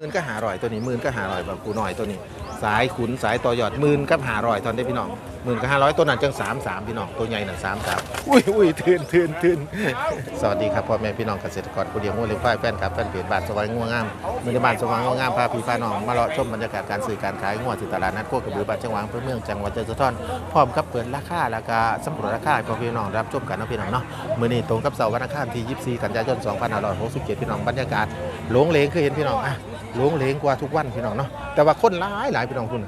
มื่นก็หาร่อยตัวนี้มื่นก็หาร่อยแบบกูหน่อยตัวนี้ สายขุนสายต่อยอดมื่นกับหาร่อยตอนได้พี่น้องมื่นกับห้าร้อยตัวนั้นจังสามสามพี่น้องตัวใหญ่น่ะสามสามอุ้ยอุ้ยทืนทืนทืนสวัสดีครับพ่อแม่พี่น้องเกษตรกรผู้เลี้ยงงัวเลี้ยงควายแฟนครับแฟนเพจบ้านสว่างงัวงามมือในบ้านสว่างงัวงามพาพี่พาน้องมาเลาะชมบรรยากาศการซื้อการขายงัวที่ตลาดนัดโคกระบือบ้านจังหวัดอำเภอเมืองจังหวัดยะโสธรพร้อมกับเปิดราคาแล้วก็สำรวจราคาพ่อพี่น้องรับชมกันนะพี่น้องเนาะมื้อนี้ตรงกับเสาร์วันอังคารที่ 24 กันยายน 2567 พี่น้องบรรยากาศหลงเลงคือเห็นพี่น้องอะ หลงเหลงกว่าทุกวันพี่น้องเนาะแต่ว่าคนหลายหลายพี่น้องคุณ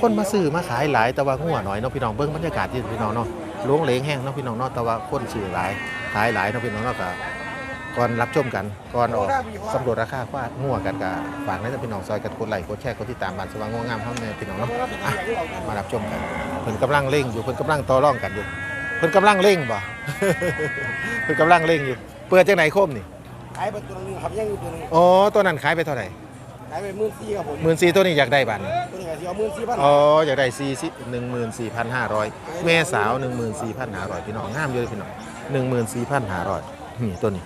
คนมาซื้อมาขายหลายแต่ว่างัวหน่อยเนาะพี่น้องเบิ่งบรรยากาศที่พี่น้องเนาะหลงเหลงแห้งเนาะพี่น้องเนาะแต่ว่าคนซื้อหลายขายหลายเนาะพี่น้องเนาะก็ก่อนรับชมกันก่อนออกสำรวจราคาว่างัวกันก็ฝากให้พี่น้องซอยกันกดไลค์กดแชร์กดติดตามบ้านสว่างงัวงามเฮาแม่พี่น้องเนาะอะมารับชมกันเพิ่นกำลังเร่งอยู่เพิ่นกำลังต่อรองกันอยู่เพิ่นกำลังเร่งบ่เพิ่นกำลังเร่งอยู่ เปิดจังไหนคมนี่ขายไปตัวนึงครับยังอยู่ตัวนึงอ๋อตัวนั้นขายไปเท่าไหร่ ขายไปหมื่นสี่ครับผม14,000ตัวนี้อยากได้บาทนี่ตัวนี้ก็สิเอาหมื่นสี่พันอ๋ออยากได้สี่สิหนึ่งหมื่นสี่พันห้าร้อยแม่สาวหนึ่งหมื่นสี่พันห้าร้อยพี่น้องงามอยู่เลยพี่น้องหนึ่งหมื่นสี่พันห้าร้อยนี่ตัวนี้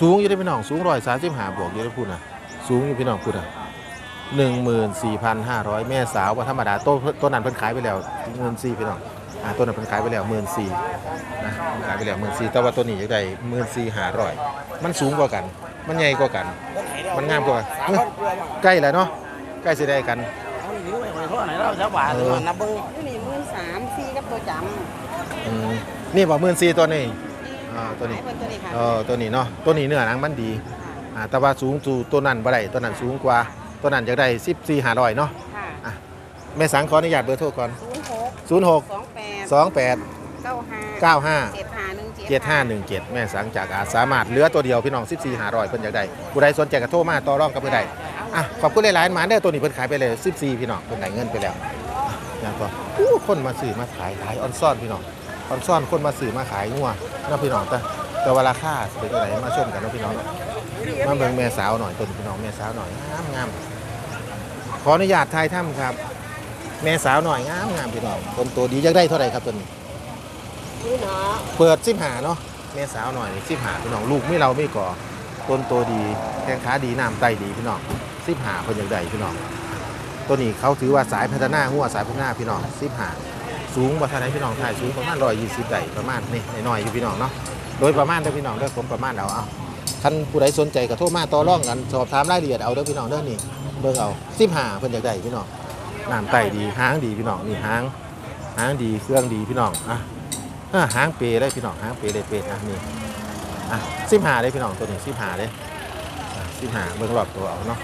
สูงอยู่เลยพี่น้องสูงร้อยสามสิบห้าบวกอยู่เลยพูดนะสูงอยู่พี่น้องพูดนะหนึ่งหมื่นสี่พันห้าร้อยแม่สาวว่าธรรมดาต้นต้นนั้นเพิ่นขายไปแล้วหมื่นสี่พี่น้องอ่าต้นนั้นเพิ่นขายไปแล้วหมื่นสี่นะขายไปแล้วหมื่นสี่แต่ว่าตัวนี้อยากได้หมื่นสี่ห้าร้อยมันสูงกว่ากัน มันใหญ่กว่ากัน มันงามกว่าสามพันกว่าบาทใกล้แล้วเนาะใกล้สิได้กันเอาหนีไปเท่าไหร่เราจะบาทเออนับเบิ้งนี่นี่หมื่นสามสี่กับตัวจอืมนี่บอกหมื่นสี่ตัวนี้ำอ่าตัวนี้ขายเพิ่นตัวนี้ค่ะเออตัวนี้เนาะตัวนี้เนื้อหนังมันดีอ่าแต่ว่าสูงสู่ตัวนั้นบ่ได้ตัวนั้นสูงกว่าตัวนั้นจะได้14 500เนาะค่ะแม่สังขออนุญาตเบอร์โทรก่อนศูนย์หก06สองแปด28เก้าห้า95เจ็ด เจ็ดห้าหนึ่งเจ็ดแม่สังจากอาสามารถเหลือตัวเดียวพี่น้อง14 500เพิ่นอยากได้ผู้ใดสนใจก็โทรมาต่อรองกับเพิ่นได้อะขอบคุณหลายๆหมาเด้อตัวนี้เพิ่นขายไปเลย14พี่น้องเพิ่นได้เงินไปแล้วอะอย่างก็อู้คนมาซื้อมาขายขายออนซ่อนพี่น้องออนซ่อนคนมาซื้อมาขายงัวนาะพี่น้องแต่แต่ว่าราคาเป็นจังไดมาชมกันนะพี่น้องมาเบิ่งแม่สาวหน่อยตัวนี้พี่น้องแม่สาวหน่อยงามงามขออนุญาตถ่ายถ้ำครับ แม่สาวหน่อยงามงามพี่น้องต้นตัวดีอยากได้เท่าไหร่ครับตัวนี้ นี่เนาะเปิดสิบหาเนาะแม่สาวหน่อยสิบหาพี่น้องลูกไม่เราไม่ก่อต้นตัวดีแข้งขาดีน้ำไตดีพี่น้องสิบหาคนอยากได้พี่น้องตัวนี้เขาถือว่าสายพัฒนาหัวสายพัฒนาพี่น้องสิบหาสูงกว่าท่านไหนพี่น้องถ่ายสูงประมาณร้อยยี่สิบไดประมาณนี่น้อยอยู่พี่น้องเนาะโดยประมาณเด้อพี่น้องเด้อผมประมาณเอาเอาท่านผู้ใดสนใจก็โทรมาต่อร่องกันสอบถามรายละเอียดเอาเด้อพี่น้องเด้อนี่เบิ่งเอาสิบหาเพิ่นอยากได้พี่น้องน้ำไตดีหางดีพี่น้องนี่หางหางดีเครื่องดีพี่น้องอะ อะหางเปรย์เลยพี่น้องหางเปรย์เลยเปรย์นะนี่อะสิบหาเลยพี่น้องตัวนี้สิบหาเลยสิบหาเบิ่งรอบตัวเอาเนาะ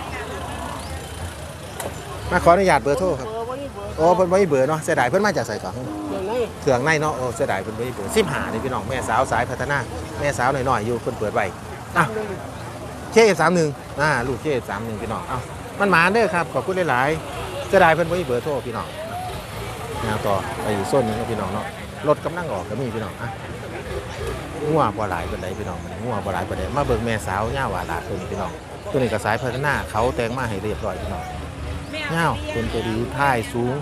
มาขออนุญาตเบอร์โทรครับเบอร์ว่านี่เบอร์โอ้เพิ่นบ่มีเบอร์เนาะเสียดายเพิ่นมาจากไสก่อนเดี๋ยวนี้เครื่องในเนาะโอ้เสียดายเพิ่นบ่มีเบอร์สิบหาเลยพี่น้องแม่สาวสายพัฒนาแม่สาวหน่อยๆอยู่เพิ่นเปิดไว้อะเคเอฟสามหนึ่งอ่าลูกเคเอฟสามหนึ่งพี่น้องเอ้ามันหมาเด้อครับขอบคุณหลายๆจะได้เพิ่นบ่มีเบอร์โทรพี่น้องแนวต่อไปอยู่ส้นหนึงก็พี่น้องเนาะ รถกำลังออกก็มีพี่น้องอะงัวบ่หลายปานใดพี่น้องมันงัวบ่หลายปานใดมาเบิ่งแม่สาวย่าหวาลาตัวนี้พี่น้องตัวนี้ก็สายพัฒนาเขาแต่งมาให้เรียบร้อยพี่น้องย่าวเป็นตัวดีท้ายสูง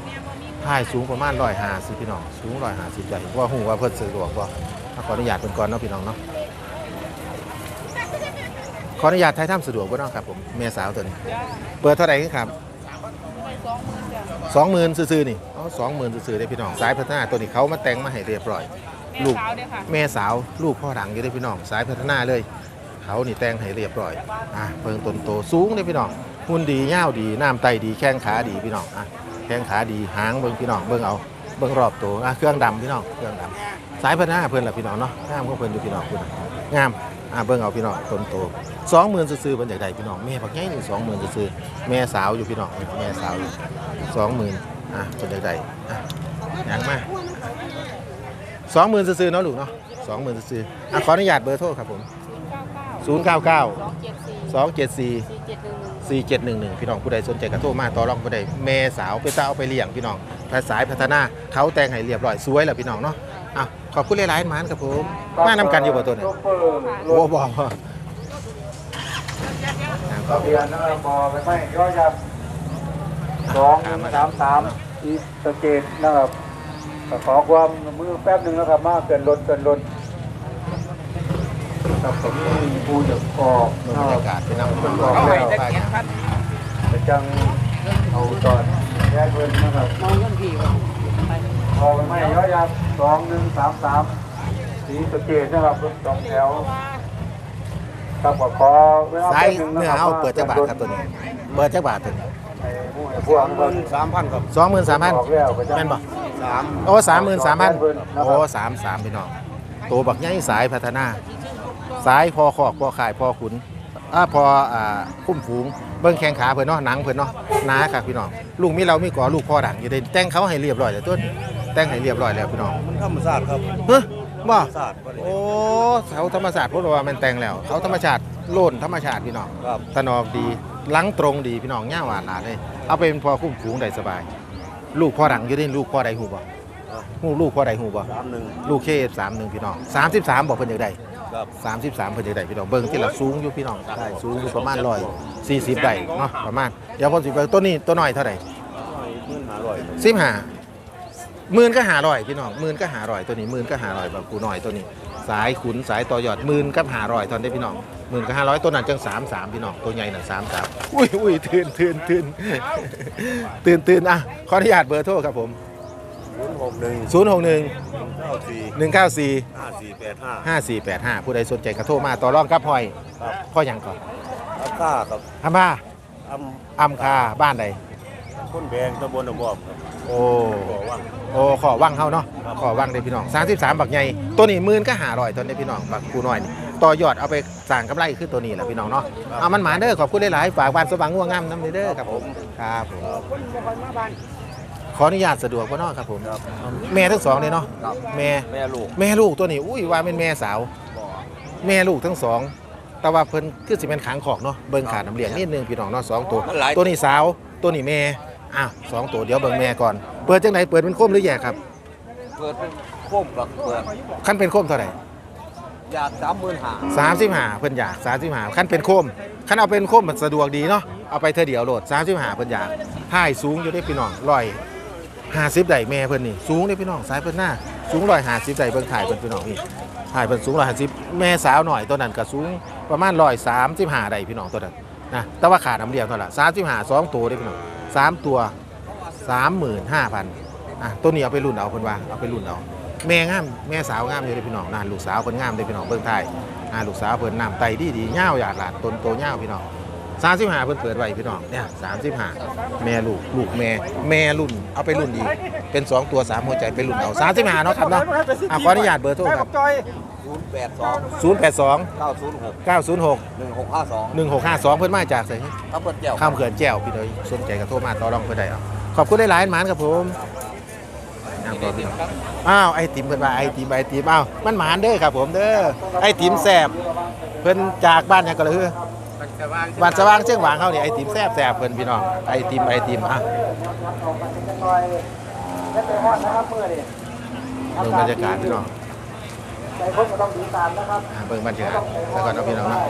ท้ายสูงประมาณ150พี่น้องสูง150ได้ว่าฮู้ว่าเพิ่นสะดวกบ่อะขออนุญาตเพิ่นก่อนเนาะพี่น้องเนาะขออนุญาตถ่ายทำสะดวกบ่เนาะครับผมเมียสาวตัวนี้ เปิดเท่าไหร่ครับ สองหมื่นซื่อๆนี่อ๋อสองหมื่นซื่อๆได้พี่น้องสายพัฒนาตัวนี้เขามาแต่งมาให้เรียบร้อย ลูกแม่สาวลูกพ่อหลังอยู่ได้พี่น้องสายพัฒนาเลย เขานี่แต่งให้เรียบร้อยอะเพิ่งต้นโตสูงเลยพี่น้องหุ่นดีย่าวดีน้ำไตดีแข้งขาดีพี่น้องอะแข้งขาดีหางเบิ่งพี่น้องเบิ่งเอาเบิ่งรอบตัวอะเครื่องดำพี่น้องเครื่องดำสายพัฒนาเพิ่นล่ะพี่น้องเนาะงามของเพิ่นอยู่พี่น้องคุณงาม อะเบิ่งเอาพี่น้องต้นโตสองหมื่นซื่อๆเพิ่นอยากได้พี่น้องแม่บักใหญ่นี่งสองหมื่นซื่อแม่สาวอยู่พี่น้องแม่สาวอยู่สองหมื่นอะเพิ่นอยากได้อะยังมากสองหมื่นซื่อๆเนาะลูกเนาะสองหมื่นซื่อๆอะขออนุญาตเบอร์โทรครับผมศูนย์เก้าเก้าสองเจ็ดสี่สี่เจ็ดหนึ่งหนึ่งพี่น้องผู้ใดสนใจกระโทรมาต่อรองผู้ใดแม่สาวไปตาเอาไปเลี้ยงพี่น้องภาษาพัฒนาเขาแต่งให้เรียบร้อยสวยแล้วพี่น้องเนาะอะ ขอบคุณหลายๆหมานครับผมมานำกันอยู่บ่ตัวเนี่ยโอ้บอกว่าทะเบียนนะครับบอไปไม่ย่อยับสองสามสามอีสเกตนะครับก็ขอความมือแป๊บหนึ่งนะครับ มาเกินรถเกินรถครับผมมีผู้จะออกบรนะรครัยาบกาศพี่น้องคนบอกเอาแล้ไว้วจะเขียนพันจังเอาตอนแยกเพิ่นนะครับมองกันพี่ว่าไป พอไปไม่ย่อยยับสองหนึ่งสามสามสีสะเกตนะครับรถสองแถวครับขอขอเวลาสายแป๊บงะเนื้อครับเอาเปิดจักบาทครับตัวนี้ เปิดจักบาทตัวนี้ไอ้ผู้ไอ้พวกนะครับสามพันครับสองหมื่นสามพันออกแล้วก็จะแม่นบ่สามโอ้สามหมื่นสามพันโอ้สามสามพี่น้องตัวบักใหญ่สายพัฒนา สายพอขอกพอขายพอขุนอ่าพออ่าคุ้มฝูงเบิ้งแข้งขาเพิ่นเนาะหนังเพิ่นเนาะหนาครับพี่น้องลูกมีเรามีก่อลูกพ่อดังอยู่ได้แต่งเขาให้เรียบร้อยแล้วตัวนี้ แต่งให้เรียบร้อยแล้วพี่น้องมันธรรมชาติครับเฮ้ยบ่ศาสตร์บ่ได้โอ้เขาธรรมชาติพูดว่ามันแต่งแล้ว เขาธรรมชาติโล่นธรรมชาติพี่น้องครับตะนอกดีหลังตรงดีพี่น้องย่าหวานหลานเลยเอาไปเป็นพอคุ้มฝูงได้สบาย ลูกพ่อดังอยู่ได้ลูกพ่อใดหูบ่หูลูกพ่อใดหูบ่สามหนึ่งลูกเคสามหนึ่งพี่น้องสามสิบสามบอกเพิ่นอยากได้ครับสามสิบสามเพิ่นอยากได้พี่น้องเบิ่งที่ละสูงอยู่พี่น้องใช่สูงอยู่ประมาณร้อยสี่สิบได้เนาะประมาณเดี๋ยวพอสิไปตัวนี้ตัวน้อยเท่าไหร่หมื่นห้าร้อยสิบห้า หมื่นก็หาร้อยพี่น้องหมื่นก็หาร้อยตัวนี้หมื่นก็หาร้อยแบบกูน้อยตัวนี้ สายขุนสายต่อยอดหมื่นกับหาร้อยตอนนี้พี่น้องหมื่นกับห้าร้อยตัวนั้นจังสามสามพี่น้องตัวใหญ่น่ะสามสามอุ้ยอุ้ยตื่นตื่นตื่นตื่นตื่นอะขออนุญาตเบอร์โทรครับผมศูนย์หกหนึ่งศูนย์หกหนึ่งเก้าสี่หนึ่งเก้าสี่ห้าสี่แปดห้าห้าสี่แปดห้าผู้ใดสนใจกระโทรมาต่อรองกับพลอยครับพ่อหยังก่อนอัต้าครับอาม่าออัมคาบ้านใดำ คนแบงตำบลหนองบอกครับโอ้บอกว่า โอ้ขอว่างเฮาเนาะขอว่างได้พี่น้อง 33 บักใหญ่ตัวนี้หมื่นก็หาร้อยตอนนี้พี่น้องบักกูน้อยนี่ต่อยอดเอาไปสร้างกำไรขึ้นตัวนี้แหละพี่น้องเนาะเอามันหมาเด้อขอบคุณหลายๆฝากบ้านสว่างง่วงงามน้ำเด้อครับผมครับผมขออนุญาตสะดวกบ่เนาะครับผมแม่ทั้งสองเลยเนาะครับ แม่ แม่ลูกแม่ลูกตัวนี้อุ้ยว่าเป็นแม่สาวบ่อแม่ลูกทั้งสอง แต่ว่าเพิ่นคือสิเป็นขางขอกเนาะเบิ่งขาดน้ำเลี้ยงนิดนึงพี่น้องเนาะสองตัว มันหลาย ตัวนี้สาวตัวนี้แม่ อ้าวสองตัวเดี๋ยวเบิ่งแม่ก่อน เปิดจังไหนเปิดเป็นโคมหรือแยกครับ เปิดเป็นโคมกับเปิดขั้นเป็นโคมเท่าไหร่อยากสามหมื่นห้าสามสิบห้าเพิ่นอยากสามสิบห้าขั้นเป็นโคมขั้นเอาเป็นโคมมันสะดวกดีเนาะเอาไปเธอเดียวโหลดสามสิบห้าเพิ่นอยากถ่ายสูงอยู่ได้พี่น้องร้อยห้าสิบได้แม่เพิ่นนี่สูงได้พี่น้องสายเพิ่นหน้าสูงร้อยห้าสิบได้เบิ่งถ่ายเพิ่นพี่น้องนี่ถ่ายเพิ่นสูงร้อยห้าสิบแม่สาวหน่อยตัวนั้นก็สูงประมาณร้อยสามสิบห้าได้พี่น้องตัวนั้น นะแต่ว่าขาดน้ำเดียวเท่าไหร่สามสิบห้าสองตัวได้พี่น้องสามตัวสามหมื่นห้าพันอะตัวนี้เอาไปรุ่นเอาเพิ่นว่าเอาไปรุ่นเอาแม่งามแม่สาวงามอยู่เลยพี่น้องนะลูกสาวเพิ่นงามเด้อพี่น้องเบิ่งไทยอ่าลูกสาวเพิ่นน้ำไตดีดีเง่าหยาดหลาดต้นโตเง่าพี่น้อง สามสิบห้าเพิ่นเปิดไว้พี่น้องเนี่ยสามสิบห้าแม่ลูกลูกแม่แม่รุ่นเอาไปรุ่นอีกเป็นสองตัวสามหัวใจไปรุ่นเอาสามสิบห้าเนาะครับเนาะอะขออนุญาตเบอร์โทรครับศูนย์แปดสองศูนย์แปดสองเก้าศูนย์หกเก้าศูนย์หกหนึ่งหกห้าสองหนึ่งหกห้าสองเพิ่นมาจากไสทับเปิดแก้วข้ามเขื่อนแจ้วพี่น้อยสนใจก็โทรมาต่อรองเพิ่นได้เอาขอบคุณหลายๆหมานครับผมอะต่อพี่น้อง อ้าวไอติมเพิ่นว่าไอติมไอติมอ้าวมันหมานเด้อครับผมเด้อไอติมแซ่บเพิ่นจากบ้านหยังก็เลยคือ บัตรสว่างเชียงหวางเขานี่ไอติมแซ่บแซ่บเพิ่อนพี่น้องไอติมไอติมอะเบิ่งบรรยากาศพี่น้องใจพบก็ต้องดีตามนะครับเบิ่งบรรยากาศแล้วก่อนเอาพี่น้องเนาะ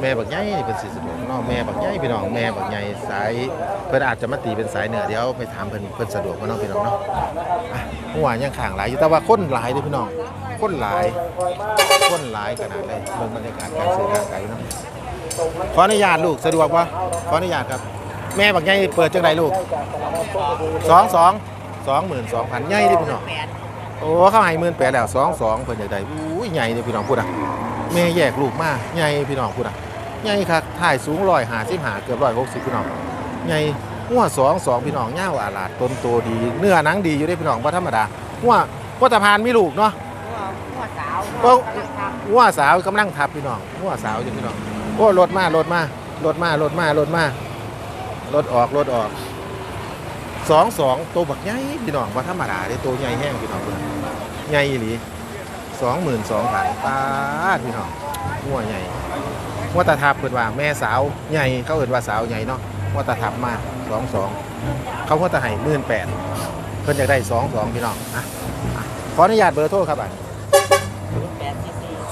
แม่บักใหญ่นี่เป็นสิสะดวกเนาะแม่บักใหญ่พี่น้องแม่บักใหญ่สายเพิ่นอาจจะมาตีเป็นสายเหนือเดี๋ยวไปถามเพิ่นเพิ่นสะดวกบ่เนาะพี่น้องเนาะเมื่อวานยังข้างหลายอยู่แต่ว่าคนหลายเด้อพี่น้อง คนหลายคนหลายขนาดเลยเบิ่งบรรยากาศการซื้อการขายเนาะขออนุญาตลูกสะดวกบ่ขออนุญาตครับ แม่บักใหญ่เปิดจังไดลูกสองสองสองหมื่นสองพันใหญ่ดิพี่น้องโอ้เข้าให้หมื่นแปดแล้วสองสองเพิ่นอยากได้อุ้ยใหญ่เลยพี่น้องพูดอะแม่แยกลูกมากใหญ่พี่น้องพูดอะใหญ่ครับถ่ายสูงร้อยหาสิบหาเกือบร้อยหกสิบพี่น้องใหญ่หัวสองสองพี่น้องเง่าวอาลาดต้นโตดี เนื้อหนังดีอยู่ได้พี่น้องว่าธรรมดาหัวหัวตะพานมีลูกเนาะ ก็หัวสาวกำลังทับพี่น้องหัวสาวอยู่พี่น้องโอ้รถมารถมารถมารถมารถมารถออกรถออกสองสองตัวบักใหญ่พี่น้องว่าธรรมดาเด้ตัวใหญ่แห้งพี่น้องเพิ่นใหญ่อีหลีสองหมื่นสองพันปาพี่น้องหัวใหญ่หัวตาทับเพิ่นว่าแม่สาวใหญ่เขาเอิ้นว่าสาวใหญ่เนาะหัวตาทับมาสองสองเขาหัวตาไห้หมื่นแปดเพิ่นอยากได้สองสองพี่น้องอะอะขออนุญาตเบอร์โทรครับอะ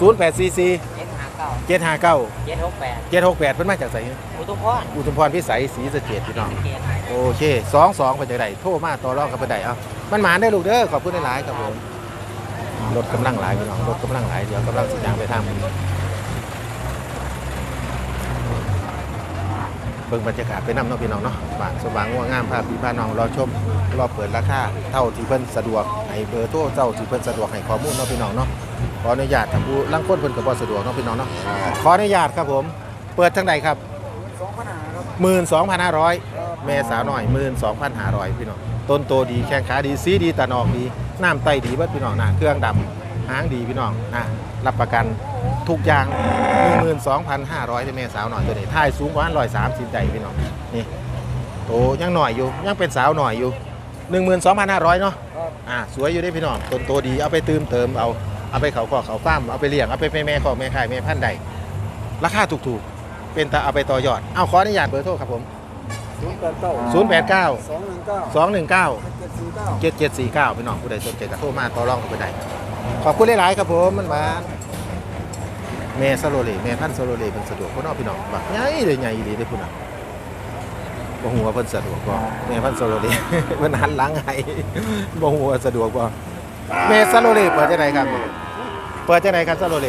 0 8 4 4 เจ็ดห้าเก้าเจ็ด7 5 9 เจ็ดหกแปด7 6 8เพิ่นมาจากไสอุตุมพรอุตุมพรพิสัยศรีสะเกดพี่น้องโอเคสองสองไปจากไหนโทรมาต่อรองกันไปได้เอ้ามันหมานได้ลูกเด้อขอบคุณหลายๆครับผมรถกำลังหลายพี่น้องรถกำลังหลายเดี๋ยวกำลังสียางไปทางมันเบิ่งบรรยากาศไปน้ำเนาะพี่น้องเนาะบ้านสว่างว่างามภาพพี่พาน้องรอชมรอเปิดราคาเท่าที่เพิ่นสะดวกให้เบอร์โทรเจ้าที่เพิ่นสะดวกให้ข้อมูลเนาะพี่น้องเนาะ ขออนุญาตทางผู้ลังคนเพิ่นก็บ่สะดวกเนาะพี่น้องเนาะขออนุญาตครับผม เปิดทางใดครับสองพันห้าครับ12,500แม่สาวน้อย12,500พี่น้องต้นโตดีแข้งขาดีสีดีตานอกดีน้ำไตดีเบิดพี่น้องนะเครื่องดำหางดีพี่น้องนะรับประกันทุกอย่าง 12,500ได้แม่สาวหน่อยตัวนี้ท่ายสูงกว่า130ได้พี่น้องนี่โตยังหน่อยอยู่ยังเป็นสาวหน่อยอยู่ 12,500เนาะอ่าสวยอยู่ได้พี่น้องต้นโตดีเอาไปเติมเติมเอา เอาไปเขาขอเขาฟ้าร์มเอาไปเลี้ยงเอาไปแม่แม่ขอแม่ขายแม่พันธุ์ใดราคาถูกๆ เป็นตาเอาไปต่อยอด เอาขออนุญาตเบอร์โทรครับผม ศูนย์แปดเก้า089 สองหนึ่งเก้า219 เจ็ดสี่เก้า 7749พี่น้องผู้ใดสนใจก็โทรมาต่อรองกันไปได้ขอบคุณหลายๆครับผมมันมาแม่ซาโลเลแม่พันธุ์ซาโลเลเป็นสะดวกพ่อน้องพี่น้องบักใหญ่เลยใหญ่ดีเลยพุ่นน่ะบ่ฮู้ว่าเพิ่นสะดวกบ่แม่พันธุ์ซาโลเล เพิ่นหันหลังให้บ่ฮู้ว่าสะดวกบ่ แม่ซาโลเลเปิดจังไดครับ เปิดจังไดครับซาโลเล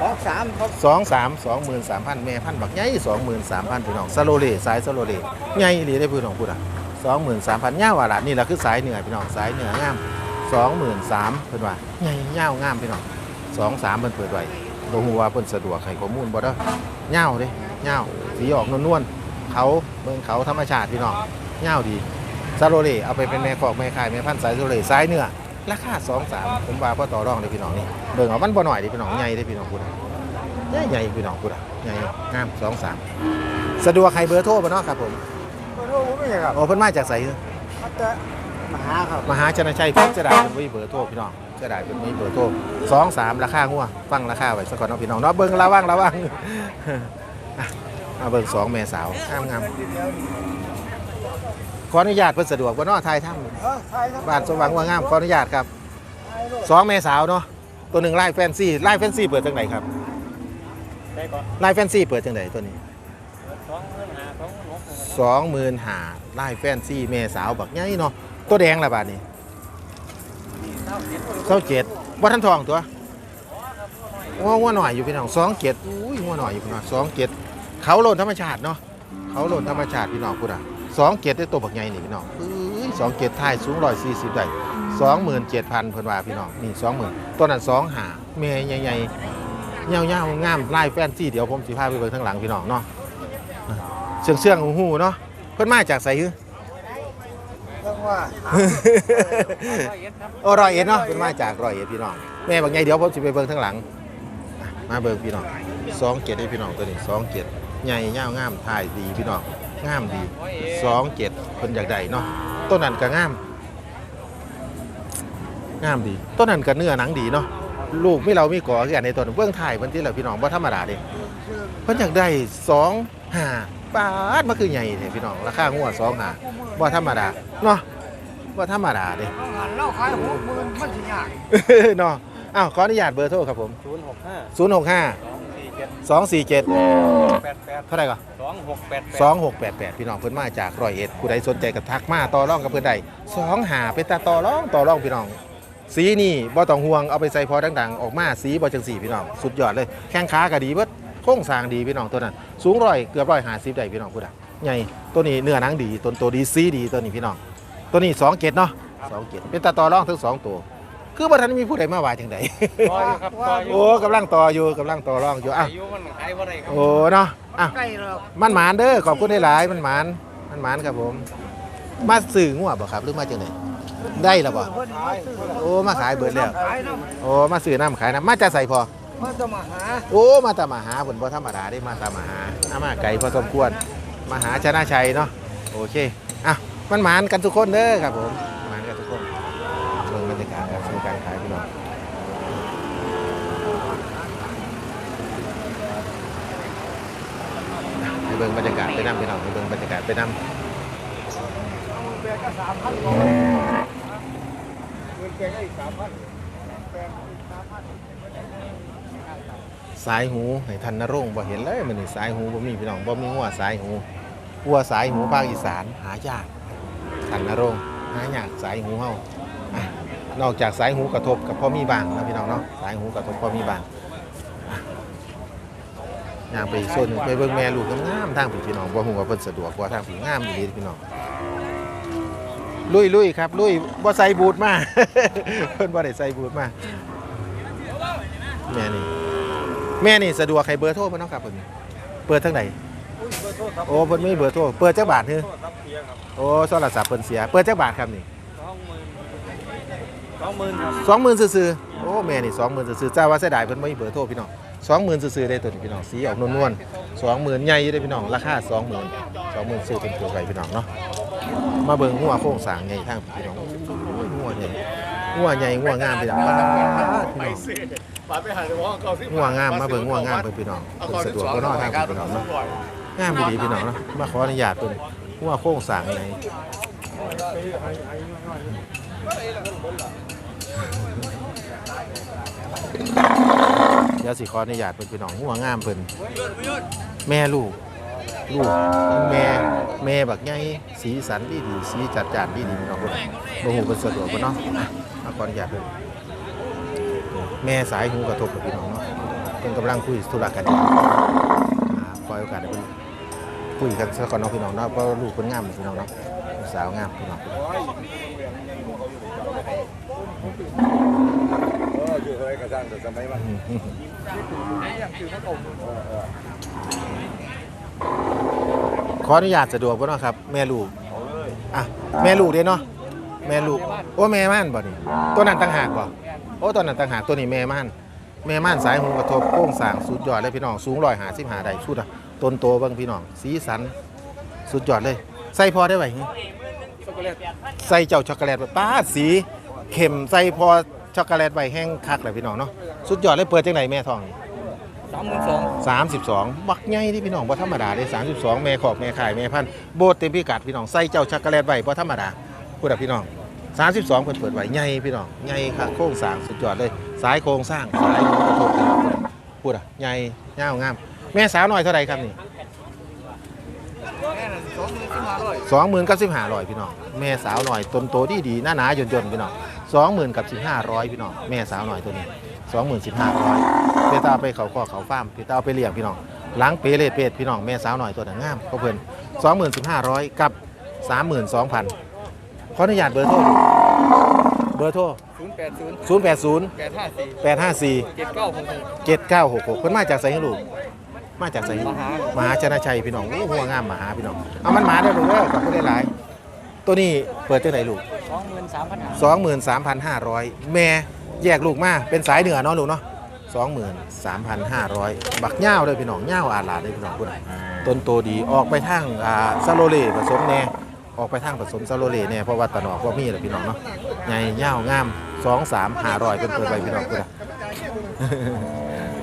สองสามครับสองสามสองหมื่นสามพันแม่พันบักใหญ่สองหมื่นสามพันพี่น้องซาโลเลสายซาโลเลใหญ่ดีได้พี่น้องพูดอะสองหมื่นสามพันเงาวาละนี่แหละคือสายเหนือพี่น้องสายเหนืองามสองหมื่นสามเพิ่นว่าใหญ่เงาวงามพี่น้องสองสามเพิ่นเปิดไว้บ่ฮู้ว่าเพิ่นสะดวกให้ข้อมูลบ่เด้อเงาวเด้เงาวสีออกนวลๆเขาเบิ่งเขาธรรมชาติพี่น้องเงาวดีซาโลเลเอาไปเป็นแม่คอกแม่ขายแม่พันธุ์สายซาโลเลสายเหนือ ราคาสองสามผมว่าพอต่อรองเลยพี่น้องนี่เบิ่งเอามันบ่หน่อยเดิพี่น้องใหญ่เด้พี่น้องพูดอะใหญ่ใหญ่พี่น้องกูดะใหญ่งามสองสามสะดวกใครเบอร์โทรบ่เนาะครับผมขอโทษผมไม่ใช่ครับโอ้เพิ่นมาจากไสมันจะมหาครับมหาชนชัยเพิ่นจะได้เป็นมีเบอร์โทรพี่น้องจะได้เป็นมีเบอร์โทรสองสามราคางัวฟังราคาไว้สักก่อนเนาะพี่น้องเนาะเบิ่งระวังระวังอะมาเบิ่งสองแม่สาวงามงาม ขออนุญาตเพิ่นสะดวกบ่เนาะทายถ้เออใช่ครับำบ้านสว่างว่างามขออนุญาตครับสองแม่สาวเนาะตัวหนึ่งไล่แฟนซีไล่แฟนซีเปิดจังไหนครับได้ก่อนไล่แฟนซีเปิดจังไหนตัวนี้สองหมื่นห้าสองหมื่นหกสองหมื่นหาไล่แฟนซี่เมสาวบักใหญ่เนาะตัวแดงละบาทนี่เท่าเจ็ดว่าท่านทองตัวว่าว่าหน่อยอยู่พี่น้องสองเจ็ดอุ้ยว่าหน่อยอยู่พี่น้องสองเจ็ดเขาโลนธรรมชาติเนาะเขาโลนธรรมชาติพี่น้องพูดอะ สองเจ็ดได้ตัวบักใหญ่นี่พี่น้องอุ้ยสองเจ็ดไทยสูงร้อยสี่สิบได้สองหมื่นเจ็ดพันเพิ่นว่าพี่น้องนี่สองหมื่นตัวนั้นสองหาเมย์ใหญ่ๆเงาเงาๆงามไล่แฟนซี่เดี๋ยวผมสิพาไปเบิ่งข้างหลังพี่น้องเนาะเชื่องเชื่องๆหูๆเนาะเพิ่นมาจากไสฮือเรื่องว่าโอ้ร้อยเอ็ดเนาะเป็นมาจากร้อยเอ็ดพี่น้องแม่บางไงเดี๋ยวผมจะไปเบิ่งทั้างหลังอะมาเบิ่งพี่น้องสองเกียรให้พี่น้องตัวนี้สองเกียรใหญ่ยาวงามถ่ายดีพี่น้อง งามดีสองเกียรเพิ่นอยากได้เนาะต้นนั้นก็งาม งามดีต้นนั้นก็เนื้อหนังดีเนาะลูกไม่เราไม่ก่อคือกันในต้นเบื้องถ่ายเพิ่นที่แหละพี่น้องบ่ธรรมดาเด้เพิ่นอยากได้สองห้าบาทมันคือใหญ่เนี่ยพี่น้องราคางัวสองห้าบ่ธรรมดาเนาะบ่ธรรมดาเด้หันเล่าขายหกหมื่นมันสิยากเนาะอ้าวขออนุญาตเบอร์โทรครับผมศูนย์หกห้า065 สองสี่เจ็ด247แปดแปดเท่าไหร่ก่อนสองหกแปดแปด2688พี่น้องเพิ่นมาจากร้อยเอ็ดผู้ใดสนใจก็ทักมาต่อรองกับเพิ่นได้สองหาเป็นตาต่อรองต่อรองพี่น้อง สีนี่บ่ต้องห่วงเอาไปใส่พอดังๆ ออกมาสีบ่จังสีพี่น้องสุดยอดเลย แข้งขาก็ดีเบิดโครงสร้างดีพี่น้องตัวนั้น สูงร้อยเกือบร้อยห้าสิบได้พี่น้องผู้ใดใหญ่ตัวนี้เนื้อหนังดีต้นตัวดีสีดีตัวนี้พี่น้อง ตัวนี้2เกตเนาะ2เกตเป็นตาต่อรองทั้งสองตัว คือบ่ทันมีผู้ใดมาว่าจังได ต่ออยู่ครับต่ออยู่โอ้กำลังต่ออยู่กำลังต่อรองอยู่อะอายุมันขายว่าไรครับ โอ้เนาะอะใกล้แล้วมันหมานเด้อขอบคุณหลายๆมันหมานมันหมานครับผม มาสื่องัวบ่ครับหรือมาจังไดได้แล้วบ่ เพิ่นมาซื้อโอ้มาขายเบิดแล้ว ขายน้โอ้มาสื่อน้ำขายน้ำมาจะใส่พอำมันจะมาหาโอ้มาตามมาหาผลบ่ธรรมดาได้มาตามมาหาอามาไก่พอสมควรมาหาชนะชัยเนาะโอเคอะมันหมานกันทุกคนเด้อครับผมหมานกันทุกคนเบิ่งบรรยากาศครับสู่การขายพี่น้องให้ เบิ่งบรรยากาศไปนำพี่น้องเบิ่งบรรยากาศไปนำแปดก็สามพันเงินแกก็อีกสามพันแปดอีกสามพันสายหูให้ทันนรงบ่เห็นเลยมันนี่สายหูบ่มีพี่น้องบ่มีหัวสายหูหัวสายหูภาคอีสานหายากทันนรงหายากสายหูเฮานอกจากสายหูกระทบกับพ่อมีบางนะพี่น้องเนาะสายหูกระทบพ่อมีบาง ย่างไปอีกโซนหนึงไปเบิ่งแม่ลูกงามๆทางผีพี่น้องบ่ฮู้ว่าเพิ่นสะดวกบ่ทางผีงามอีหลีพี่น้องลุยลุยครับลุยบ่ใส่บูทมา เพิ่นบ่ได้ใส่บูทมาแม่นี่แม่นี่สะดวกให้เบอร์โทรเพิ่นเนาะครับเพิ่นเปิดทางไหนโอ้เพิ่นมีเบอร์โทรเปิดจักบาทฮือโอ้โทรศัพท์เพิ่นเสียเปิดจักบาทครับนี่สองหมื่นครับสองหมื่นซื่อๆโอ้แม่นี่สองหมื่นซื่อๆเจ้าว่าเสียดายเพิ่นบ่มีเบอร์โทรพี่น้อง สองหมื่นซื่อๆได้ตัวนี้พี่น้องสีออกนวลๆสองหมื่นใหญ่อยู่เด้พี่น้องราคาสองหมื่นสองหมื่นซื้อเป็นตัวไก่พี่น้องเนาะมาเบิ่งหัวโค้งสร้างใหญ่ทางพี่น้องโอ้ยหัวใหญ่หัวใหญ่หัวงามพี่น้องป๊าดพี่น้องหัวงามมาเบิ่งหัวงามเพิ่นพี่น้องเพิ่นสะดวกบ่เนาะทางพี่น้องเนาะงามดีพี่น้องเนาะมาขออนุญาตเพิ่นหัวโค้งสร้างใหญ่ ดี๋ยวสิขออนุญาตเพิ่นพี่น้องหัวงามเพิ่นแม่ลูก ลูกแม่แม่บักใหญ่สีสันดีดีสีจัดจ้านดีดีพี่น้องเพิ่นบ่ฮู้เพิ่นสะดวกบ่เนาะอะมาขออนุญาตเพิ่นแม่สายหูกระทบกับพี่น้องเนาะเพิ่นกำลังคุยธุระกันอยู่อ่าขอโอกาสให้เพิ่นคุยกันซะก่อนเนาะพี่น้องเนาะเพราะลูกเพิ่นงามพี่น้องเนาะลูกสาวงามพี่น้องเอยู่เลยกระซังแต่สมัยมันขออนุญาตสะดวกบ่เนาะครับ แม่ลูกอะแม่ลูกเด้เนาะแม่ลูกโอ้แม่ม่านบ่นี่ตัวนั้นต่างหากบ่โอ้ตัวนั้นต่างหากตัวนี้แม่ม่านแม่ม่านสายหูกระทบโค้งสางสุดยอดเลยพี่น้องสูง155ได้สุดอะต้นโตบิ่งพี่น้องสีสันสุดยอดเลย ใส่พอได้ไหมใส่เจ้าช็อกโกแลตป้าสี เข็มใส่พอ ช็อกโกแลตไว้แห้งคักเลยพี่น้องเนาะสุดยอดเลยเปิดจังไหนแม่ทองนี่สามหมื่นสอง32บักใหญ่ที่พี่น้องบ่ธรรมดาเด้32แม่ขอกแม่ขายแม่พันธุ์โบดเต็มพิกัดพี่น้องใส่เจ้าช็อกโกแลตไว้บ่ธรรมดาพูดอะพี่น้อง32เพิ่นเปิดไว้ใหญ่พี่น้องใหญ่ค่ะโครงสร้างสุดยอดเลยสายโครงสร้างสายกระทบพี่น้องพูดอะใหญ่ยาวงาม แม่สาวน้อยเท่าไหร่ครับนี่ สองหมื่นสิบห้าร้อย20,000กับ1500พี่น้องแม่สาวน้อยต้นโตดีดีๆหน้าหนาๆย่นๆพี่น้อง20,000กับ1500พี่น้องแม่สาวน้อยตัวนี้สองหมื่นสิบห้าร้อยเปตาเอาไปเขาคอเขาฟาร์มเปตาเอาไปเลี้ยงพี่น้องล้างเปเลดเป็ดพี่น้องแม่สาวหน่อยตัวหนังงามเขาเพิ่นสองหมื่นสิบห้าร้อยกับสามหมื่นสองพันขออนุญาตเบอร์โทรดูเบอร์โทรศูนย์แปดศูนย์ศูนย์แปดศูนย์แปดห้าสี่แปดห้าสี่เจ็ดเก้าหกหกเจ็ดเก้าหกหกเพิ่นมาจากไสให้ลูก มาจากไสมหามหาชนะชัยพี่น้องโอ้หัวงามมหาพี่น้องเอามันหมาได้อลูกเด้อขอบคุณหลายๆตัวนี้เปิดจังไหนลูก สองหมื่นสามพันห้าสองหมื่นสามพันห้าร้อยแม่แยกลูกมาเป็นสายเหนือเนาะลูกเนาะสองหมื่นสามพันห้าร้อยบักเง่าวเลยพี่น้องเง่าวอาลาเลยพี่น้องพูดน่ะต้นโตดีออกไปทางอ่าซาโลเลผสมแน่ออกไปทางผสมซาโลเลแน่เพราะว่าตะนอกว่ามีแหละพี่น้องเนาะใหญ่เง่าวงามสองสามห้าร้อยเป็นเปิดไปพี่น้องพูดน่ะ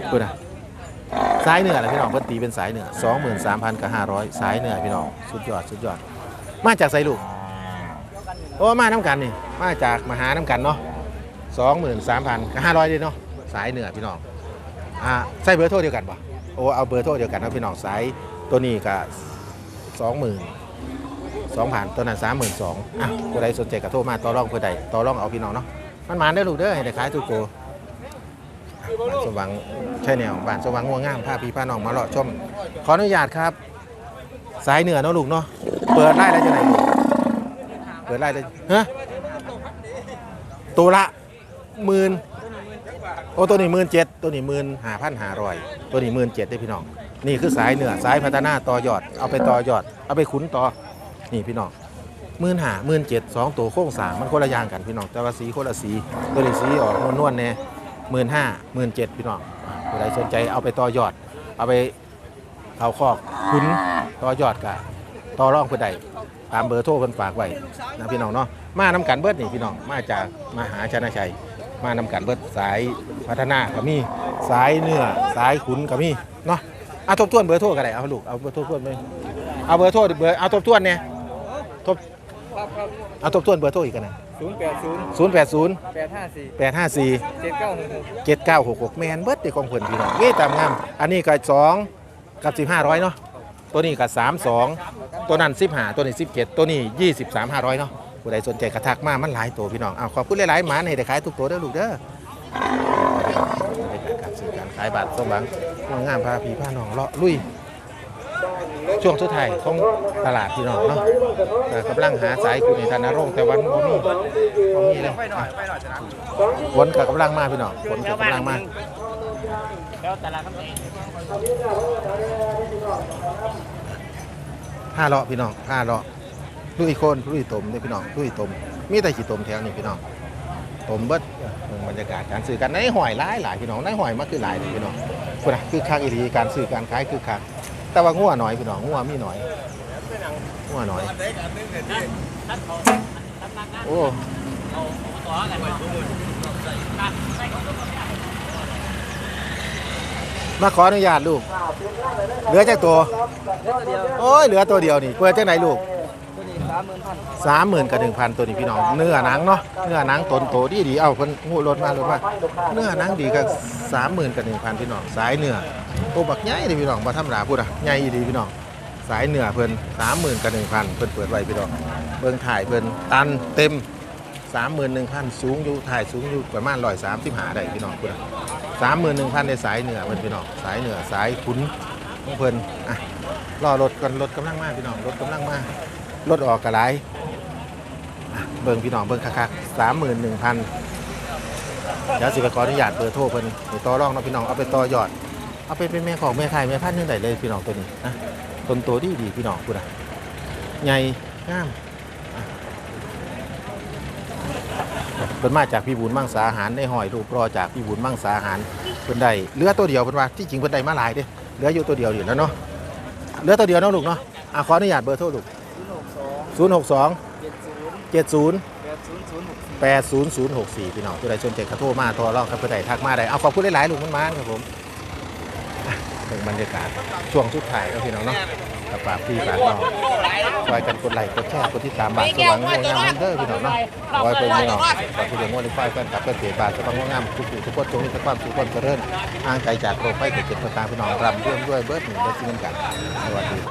พูดน่ะ สายเหนือแหละพี่น้องเพิ่นตีเป็นสายเหนือสองหมื่นสามพันกับห้าร้อยสายเหนือพี่น้องสุดยอดสุดยอด มาจากไสลูกโอ้มาน้ำกันนี่มาจากมหาน้ำกันเนาะสองหมื่นสามพันกับห้าร้อยเลยเนาะสายเหนือพี่น้องอ่าใส่เบอร์โทรเดียวกันปะโอ้เอาเบอร์โทรเดียวกันเนาะพี่น้องสายตัวนี้ก็สองหมื่นสองพันตัวนั้นสามหมื่นสองอะผู้ใดสนใจก็โทรมาต่อรองเพื่อใดต่อรองเอาพี่น้องเนาะมันมาได้อลูกเด้อให้ได้ขายทุกโกบ้าน สว่างใช่แนวบ้านสว่างงวงงามพาพี่พาน้องมาเลาะชม ขออนุญาตครับ สายเหนือเนาะลูกเนาะเปิดไล่แล้วจะไหนลูกเปิดไล่เลยฮะตัวละหมื่นโอ้ตัวนี้หมื่นเจ็ดตัวนี้หมื่นห้าพันห้ารอยตัวนี้หมื่นเจ็ดได้พี่น้อง นี่คือสายเหนือสายพัฒนาต่อยอด เอาไปต่อยอด เอาไปขุนต่อนี่พี่น้องหมื่นห้าหมื่นเจ็ดสองตัวโค้งสางมันคนละอย่างกันพี่น้องแต่ว่าสีคนละสีตัวนี้สีออกนวลๆเนี่ หมื่นห้าหมื่นเจ็ดพี่น้องผู้ใดสนใจเอาไปต่อยอด เอาไปเขาคอกขุนต่อยอดกะต่อรองผู้ใดตามเบอร์โทรเพิ่นฝากไว้นะพี่น้องเนาะมานํกันเบิดนี่พี่น้องมาจากมหาชนะชัย มานํกันเบิดสายพัฒนาก็มีสายเนื้อสายขุนก็มีเนาะเอาทบทวนเบอร์โทรก็ได้เอาลูกเอาเบอร์โทรทวนไปเอาเบอร์โทรเบอร์เอาทบทวนเนี่ยทบเอาทบทวนเบอร์โทรอีกกันนะ ศูนย์แปดศูนย์ศูนย์แปดศูนย์แปดห้าสี่แปดห้าสี่เจ็ดเก้าหกหกเจ็ดเก้าหกหกแมนเบิดเด็กของเพิ่นพี่น้องเว้ตามงาม อันนี้ก็สองกับสิบห้าร้อยเนาะตัวนี้ก็สามสองตัวนั้นสิบห้าตัวนี้สิบเจ็ดตัวนี้ยี่สิบสามห้าร้อยเนาะผู้ใดสนใจกระทักมามันหลายตัวพี่น้องเอาขอบคุณหลายๆหมาในได้ขายทุกตัวเด้อลูกเด้อการซื้อการขายบัตรสมหวังงานงามพาพี่พาน้องเลาะลุย ช่วงสุดท้ายของตลาดพี่น้องเนาะเอ่อกำลังหาสายคุณในธนารงค์แต่วันบ่มีบ่มีเลยอะฝนกับกำลังมาพี่น้องฝนกับกำลังมาแล้วตลาดคำแหงผ้าเลาะพี่น้องผ้าเลาะลุยโคนลุยตมเนี่ยพี่น้องลุยตมมีแต่ขี้ตมแถวนี้พี่น้องตมเบิดเบิ่งบรรยากาศการซื้อกันในหอยหลายหลายพี่น้องในหอยมาคือหลายเลยพี่น้องคุณนะคือคักอีหลีการซื้อการขายคือคัก แต่ว่างัวหน่อยพี่น้องงัวมีหน่อยงัวหน่อยโอ้มาขออนุญาตลูก เหลือจากตัว โอ้ยเหลือตัวเดียวนี่เปิดจากไหนลูกามหมื่นพันสามหมื่นกับหนึ่งพันตัวนี้พี่น้อง เนื้อหนังเนาะเนื้อหนังตนโตดีดีๆเอาคนงูรถมารถมาเนื้อหนังดีกับสามหมื่นกับหนึ่งพันพี่น้องสายเนื้อโอ้บักใหญ่เลยพี่น้องมาทำราพูดอะใหญ่ดีพี่น้องสายเนื้อเพิ่นสามหมื่นกับหนึ่งพันเพิ่นเปิดไว้พี่น้องเบิ่งถ่ายเพิ่นตันเต็มสามหมื่นหนึ่งพันสูงอยู่ถ่ายสูงอยู่ประมาณร้อยสามสิบหาได้พี่น้องพูดอะสามหมื่นหนึ่งพันในสายเนื้อเพิ่นพี่น้องสายเนื้อสายขุนของเพิ่นอะ รอรถก่อนรถกำลังมาพี่น้องรถกำลังมา รถออกกระไรเบิ่งพี่น้องเบิ่งคักๆสามหมื่นหนึ่งพันเดี๋ยวสิไปขออนุญาตเบอร์โทรเพิ่นไปต่อรองนะพี่น้องเอาไปต่อยอด เอาไปเป็นแม่ของแม่ไทยแม่พันธุ์ยังไงเลยพี่น้องตัวนี้นะต้นโตดีดีพี่น้องพูดอะใหญ่งามเพิ่นมาจากพี่บุญมั่งสาหารในหอยรูปรอจากพี่บุญมั่งสาหารเพิ่นได้เหลือตัวเดียวเพิ่นว่าที่จริงเพิ่นได้มาหลายเด้เหลืออยู่ตัวเดียวอยู่แล้วเนาะเหลือตัวเดียวเนาะลูกเนาะอะขออนุญาตเบอร์โทรลูก ศูนย์หกสอง062เจ็ดศูนย์70แปดศูนย์ศูนย์หกสี่8006 4พี่น้องผู้ใดสนใจกระโทรมาโทรลองครับผู้ใดทักมาได้เอาขอบคุณหลายๆลูกมันมาครับผมอะเป็นบรรยากาศช่วงสุดท้ายก็พี่น้องเนาะกับฝากพี่ฝากน้องคอยกันกดไลค์กดแชร์กดติดตามบาทสว่างงามงามเด้อพี่น้องเนาะคอยเป็นพี่น้องขอบคุณเรื่องว่าลิฟายแฟนคลับแฟนเพจบาทสว่างงามทุกผู้ทุกคนจงมีแต่ความสุขความเจริญห่างไกลจากโรคภัยไข้เจ็บต่างๆพี่น้องรำเรื่องด้วยเบิร์ดหนึ่งเบิร์ดซิงกันสวัสดี